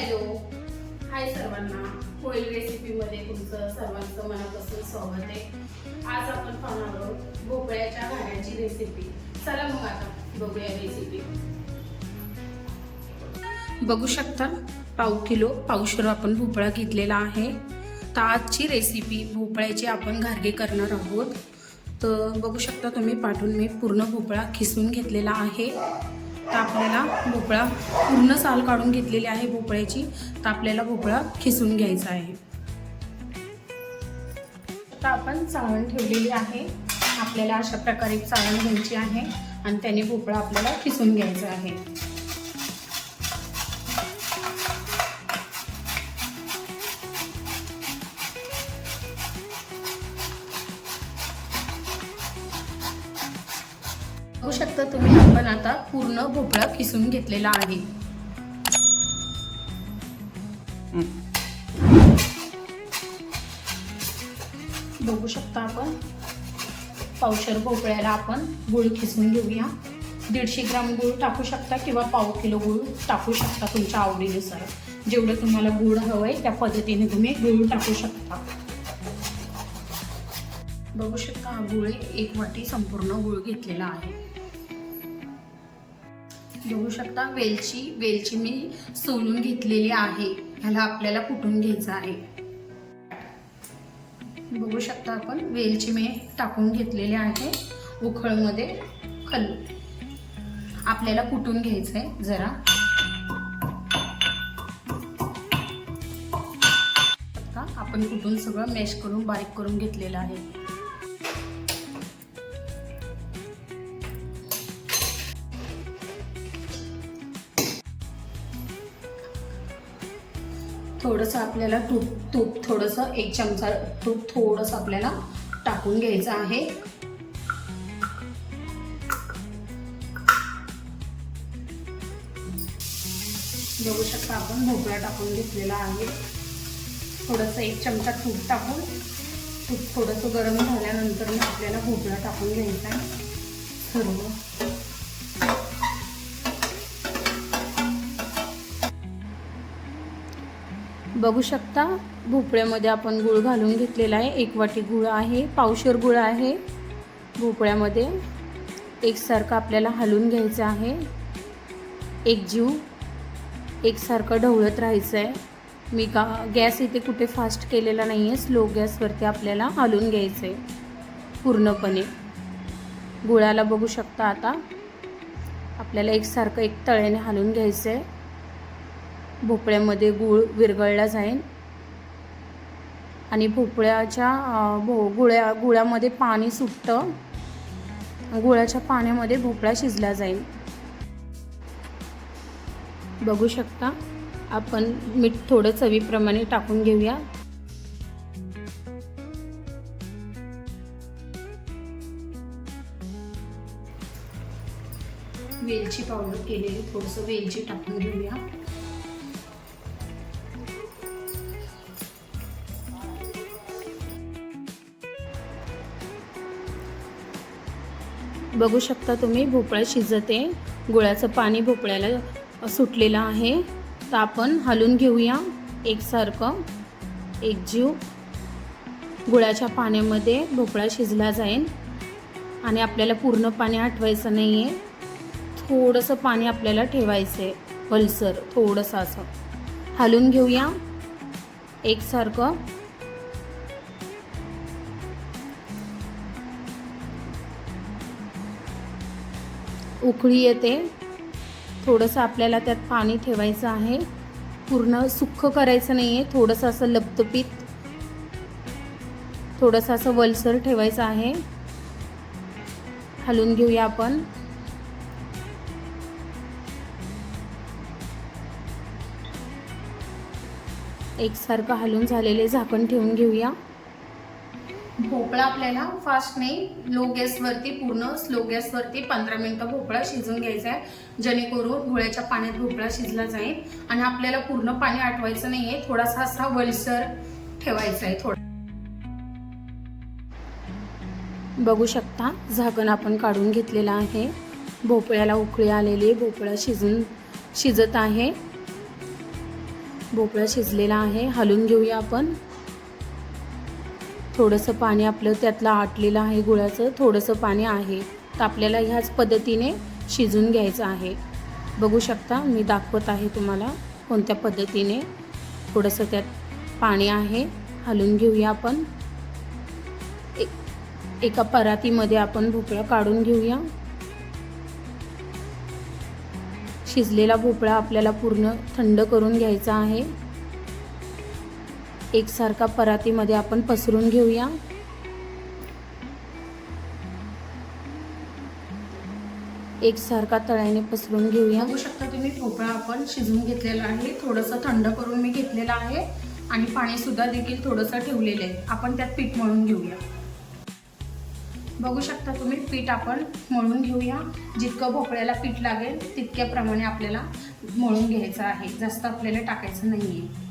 Hello. हाय सर्वांना. होईल रेसिपीमध्ये तुमचं सर्वांचं मनापासून स्वागत आहे. आज आपण पाहणार आहोत भोपळ्याच्या घाण्याची रेसिपी. चला मग आता बघूया रेसिपी. बघू शकता पाव किलो पावशर आपण भोपळा घेतलेला आहे. तर आजची रेसिपी भोपळ्याची आपण घारगे करणार आहोत. तर बघू शकता तुम्ही पाठून मी पूर्ण भोपळा खिसून घेतलेला आहे. तर आपल्याला भोपळा पूर्ण साल काढून घेतलेली आहे भोपळ्याची. तर आपल्याला भोपळा खिसून घ्यायचा आहे. तर आपण चाळण ठेवलेली आहे. आपल्याला अशा प्रकारे चाळण घ्यायची आहे आणि त्याने भोपळा आपल्याला खिसून घ्यायचा आहे. बघू शकता तुम्ही आपण आता पूर्ण भोपळा किसून घेतलेला आहे. बघू शकता आपण पावशर भोपळ्याला आपण गुळ खिसून घेऊया. दीडशे ग्राम गुळ टाकू शकता किंवा पाव किलो गुळ टाकू शकता तुमच्या आवडीनुसार. जेवढं तुम्हाला गुळ हवं आहे त्या पद्धतीने तुम्ही गुळ टाकू शकता. बघू शकता हा गुळ एक वाटी संपूर्ण गुळ घेतलेला आहे. बघू शकता. वेलची वेलची मी सोलून घेतलेली आहे. ह्याला आपल्याला कुटून घ्यायचं आहे? बघू शकता आपण. वेलची मी टाकून घेतलेली आहे. उखळमध्ये खल आपल्याला कुटून घ्यायचं आहे जरा. आपण कुटून सगळं मॅश करून बारीक करून घेतलेलं आहे. थोडंसं आपल्याला तूप तूप थोडंसं एक चमचा तूप थोडंसं आपल्याला टाकून घ्यायचं आहे. बघू शकता आपण भोपळा टाकून घेतलेला आहे. थोडंसं एक चमचा तूप टाकून तूप थोडंसं गरम झाल्यानंतर मी आपल्याला भोपळा टाकून घ्यायचा आहे. सर्व. बघू शकता भोपळ्यामध्ये आपण गुळ घालून घेतलेला आहे. एक वाटी गुळ आहे पावशर गुळ आहे. भोपळ्यामध्ये एकसारखं आपल्याला हलवून घ्यायचं आहे. एक जीव एकसारखं ढवळत राहायचं आहे मी का गॅस इथे कुठे फास्ट केलेला नाही आहे स्लो गॅसवरती आपल्याला हलवून घ्यायचं आहे पूर्णपणे. गुळाला बघू शकता आता. आपल्याला एकसारखं एक तळ्याने हलवून घ्यायचं आहे भोपळ्यामध्ये गूळ विरघळला जाईल. आणि भोपळ्याच्या भो गुळ्या गुळामध्ये पाणी सुटतं. गुळाच्या पाण्यामध्ये भोपळा शिजला जाईल. बघू शकता आपण मीठ थोडं चवीप्रमाणे टाकून घेऊया. वेलची पावडर केलेली थोडंसं वेलची टाकून घेऊया. बघू शकता तुम्ही भोपळा शिजते. गुळाचं पाणी भोपळ्याला सुटलेलं आहे. तर आपण हलून घेऊया एकसारखं. एक जीव गुळाच्या पाण्यामध्ये भोपळा शिजला जाईल. आणि आपल्याला पूर्ण पाणी आठवायचं नाही आहे थोडंसं पाणी आपल्याला ठेवायचं आहे पल्सर थोडंसं असं. हलून घेऊया एकसारखं. उकळी येते. थोडंसं आपल्याला त्यात पाणी ठेवायचं आहे. पूर्ण सुख करायचं नाही आहे थोडंसं असं लपतपीत थोडंसं असं वलसर ठेवायचं आहे. हलवून घेऊया आपण. एकसारखं हलून झालेले झाकण ठेवून घेऊया. भोपळा आपल्याला फास्ट नाही लो गॅसवरती पूर्ण स्लो गॅसवरती पंधरा मिनटं भोपळा शिजून घ्यायचा आहे. जेणेकरून गुळ्याच्या पाण्यात भोपळा शिजला जाईल आणि आपल्याला पूर्ण पाणी आटवायचं नाही आहे थोडासा असा वलसर ठेवायचा आहे थोडा. बघू शकता झाकण आपण काढून घेतलेलं आहे. भोपळ्याला उकळी आलेली आहे. भोपळा शिजून शिजत आहे. भोपळा शिजलेला आहे. हलून घेऊया आपण. थोडंसं पाणी आपलं त्यातलं आटलेलं आहे गुळाचं थोडंसं पाणी आहे. तर आपल्याला ह्याच पद्धतीने शिजून घ्यायचं आहे. बघू शकता मी दाखवत आहे तुम्हाला कोणत्या पद्धतीने थोडंसं त्यात पाणी आहे. हलवून घेऊया आपण. एक एका परातीमध्ये आपण भोपळा काढून घेऊया. शिजलेला भोपळा आपल्याला पूर्ण थंड करून घ्यायचा आहे. एकसारखा परातीमध्ये आपण पसरून घेऊया. एकसारखा तळ्याने पसरून घेऊया. बघू शकता तुम्ही भोपळा आपण शिजवून घेतलेला आहे. थोडंसं थंड करून मी घेतलेलं आहे. आणि पाणीसुद्धा देखील थोडंसं ठेवलेलं आहे. आपण त्यात पीठ मळून घेऊया. बघू शकता तुम्ही पीठ आपण मळून घेऊया. जितकं भोपळ्याला पीठ लागेल तितक्याप्रमाणे आपल्याला मळून घ्यायचं आहे. जास्त आपल्याला टाकायचं नाही आहे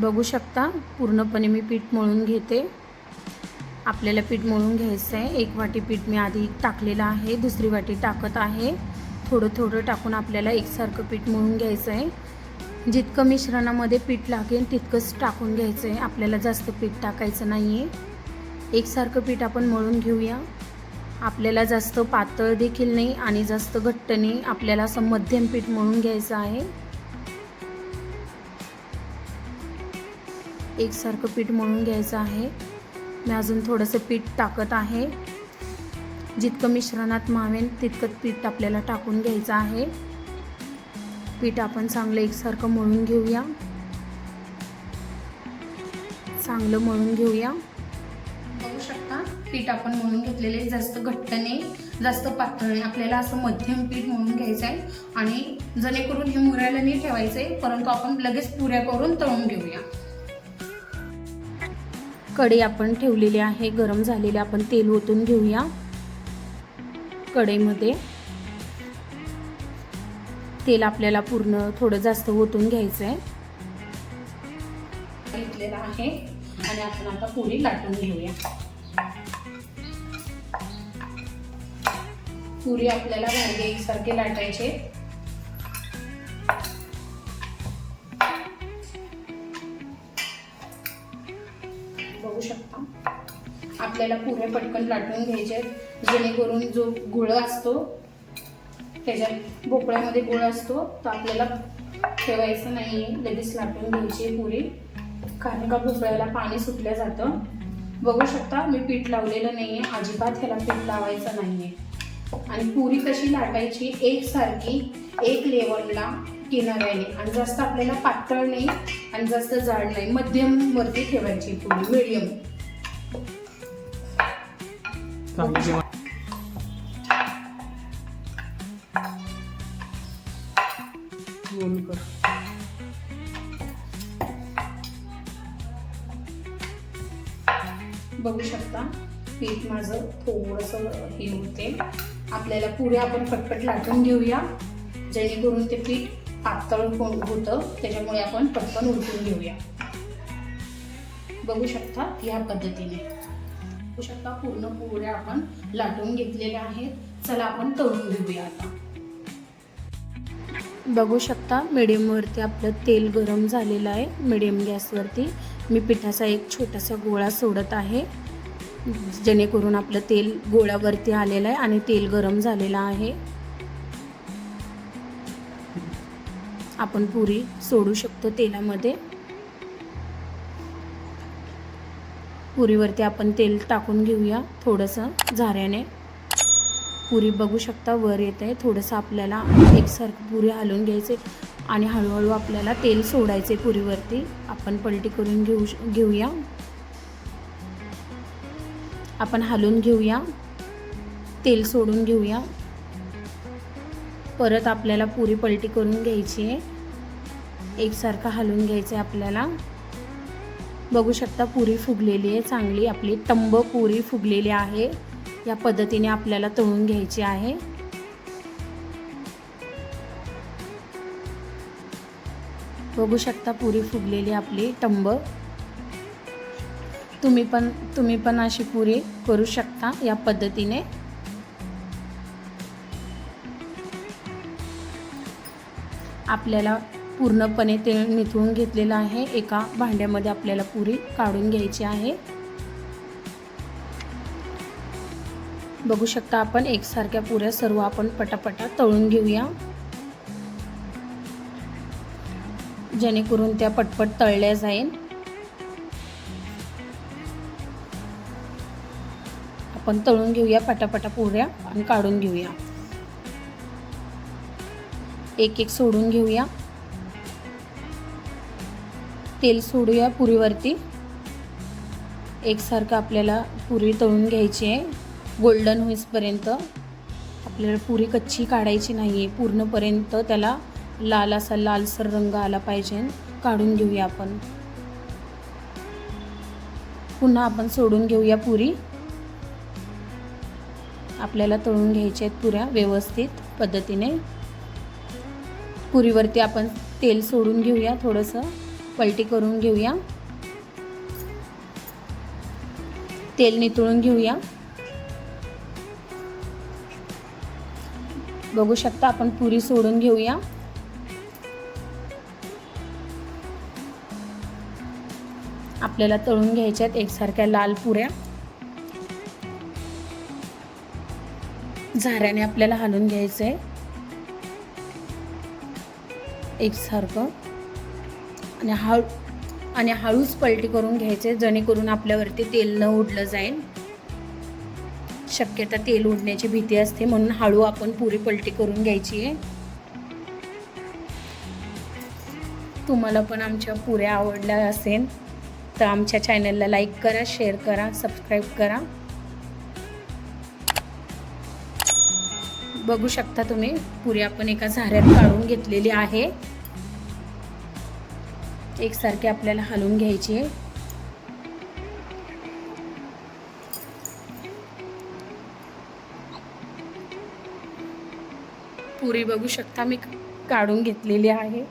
बघू शकता. पूर्णपणे मी पीठ मळून घेते. आपल्याला पीठ मळून घ्यायचं आहे. एक वाटी पीठ मी आधी टाकलेलं आहे. दुसरी वाटी टाकत आहे. थोडं थोडं टाकून आपल्याला एकसारखं पीठ मळून घ्यायचं आहे. जितकं मिश्रणामध्ये पीठ लागेल तितकंच टाकून घ्यायचं आहे. आपल्याला जास्त पीठ टाकायचं नाही आहे एकसारखं पीठ आपण मळून घेऊया. आपल्याला जास्त पातळ देखील नाही आणि जास्त घट्ट नाही. आपल्याला असं मध्यम पीठ मळून घ्यायचं आहे. एकसारखं पीठ मळून घ्यायचं आहे. मी अजून थोडंसं पीठ टाकत आहे. जितकं मिश्रणात मावेन तितकं पीठ आपल्याला टाकून घ्यायचं आहे. पीठ आपण चांगलं एकसारखं मळून घेऊया. चांगलं मळून घेऊया. बघू शकता पीठ आपण मळून घेतलेले जास्त घट्ट नाही जास्त पातळ नाही. आपल्याला असं मध्यम पीठ मळून घ्यायचं आहे आणि जेणेकरून हे मुरायला नाही ठेवायचं आहे परंतु आपण लगेच पुऱ्या करून तळून घेऊया. कढई आपण ठेवलेली आहे गरम झालेले आपण तेल ओतून घेऊया. कढईमध्ये. तेल आपल्याला पूर्ण थोडं जास्त ओतून घ्यायचं आहे आहे. आणि आपण आता पुरी लाटून घेऊया. पुरी आपल्याला भांडे एकसारखे लाटायचे. आपल्याला पुऱ्या पटकन लाटून घ्यायचे जेणेकरून जो गुळ असतो त्याच्यात भोपळ्यामध्ये गुळ असतो तो आपल्याला ठेवायचं नाही आहे लगेच लाटून घ्यायची पुरी. कारण का भोपळ्याला पाणी सुटलं जातं. बघू शकता मी पीठ लावलेलं नाही आहे अजिबात ह्याला पीठ लावायचं नाही आहे आणि पुरी कशी लाटायची एकसारखी एक लेवलला किनाऱ्याने. आणि जास्त आपल्याला पातळ नाही आणि जास्त जाड नाही मध्यम वरती ठेवायची पुरी मिडियम बघू शकता पीठ माझं थोडंसं हे होते. आपल्याला पुऱ्या आपण पटपट लाटून घेऊया. जेणेकरून ते पीठ पातळ हो- होतं. त्याच्यामुळे आपण पटकन उलटून घेऊया. बघू शकता या पद्धतीने. बघू शकता? पूर्ण पोळ्या आपण लाटून घेतलेल्या आहेत. चला आपण तळून घेऊया आता. बघू शकता मिडियमवरती आपलं तेल गरम झालेलं आहे मिडियम गॅसवरती. मी पिठाचा एक छोटासा गोळा सोडत आहे. जेणेकरून आपलं तेल गोळ्यावरती आलेलं आहे आणि तेल गरम झालेलं आहे. आपण पुरी सोडू शकतो तेलामध्ये. पुरीवरती आपण तेल टाकून घेऊया थोडंसं झाऱ्याने. पुरी बघू शकता वर येत आहे. थोडंसं आपल्याला एकसारखं पुरी हलवून घ्यायचे आणि हळूहळू आपल्याला तेल सोडायचे पुरीवरती. आपण पलटी करून घेऊ घेऊया. आपण हलवून घेऊया. तेल सोडून घेऊया. परत आपल्याला पुरी पलटी करून घ्यायची आहे एकसारखं हलवून घ्यायचं आहे आपल्याला. बघू शकता पुरी फुगलेली आहे चांगली. आपली टंब पुरी फुगलेली आहे. या पद्धतीने आपल्याला तळून घ्यायची आहे. बघू शकता पुरी फुगलेली आपली टंब तुम्ही पण तुम्ही पण अशी पुरी करू शकता या पद्धतीने. आपल्याला पूर्णपणे तेल निथळून घेतलेलं आहे. एका भांड्यामध्ये आपल्याला पुरी काढून घ्यायची आहे. बघू शकता आपण एकसारख्या पुऱ्या सर्व आपण पटापटा तळून घेऊया. जेणेकरून त्या पटपट तळल्या जाईल. आपण तळून घेऊया पटापटा पुऱ्या आणि काढून घेऊया. एक एक सोडून घेऊया. तेल सोडूया पुरीवरती. एकसारखं आपल्याला पुरी तळून घ्यायची आहे. गोल्डन होईसपर्यंत. आपल्याला पुरी कच्ची काढायची नाही आहे पूर्णपर्यंत त्याला लाल असा लालसर रंग आला पाहिजे. काढून घेऊया आपण. पुन्हा आपण सोडून घेऊया पुरी. आपल्याला तळून घ्यायच्या आहेत पुऱ्या व्यवस्थित पद्धतीने. पुरीवरती आपण तेल सोडून घेऊया थोडंसं. पलटी करून घेऊया. तेल नितळून घेऊया. बघू शकता आपण पुरी सोडून घेऊया. आपल्याला तळून घ्यायच्या आहेत एकसारख्या लाल पुऱ्या. झाऱ्याने आपल्याला हलवून घ्यायचं आहे एकसारखं. आणि हळू आणि हळूच पलटी करून घ्यायचे जेणेकरून आपल्यावरती तेल न उडलं जाईल. शक्यता तेल उडण्याची भीती असते म्हणून हळू आपण पुरी पलटी करून घ्यायची आहे. तुम्हाला पण आमच्या पुऱ्या आवडल्या असेल तर आमच्या चॅनलला लाईक करा शेअर करा सबस्क्राईब करा. बघू शकता तुम्ही पुरी आपण एका झाऱ्यात काढून घेतलेली आहे. एकसारखे आपल्याला हलवून घ्यायची. आहे पुरी बघू शकता मी काढून घेतलेली आहे.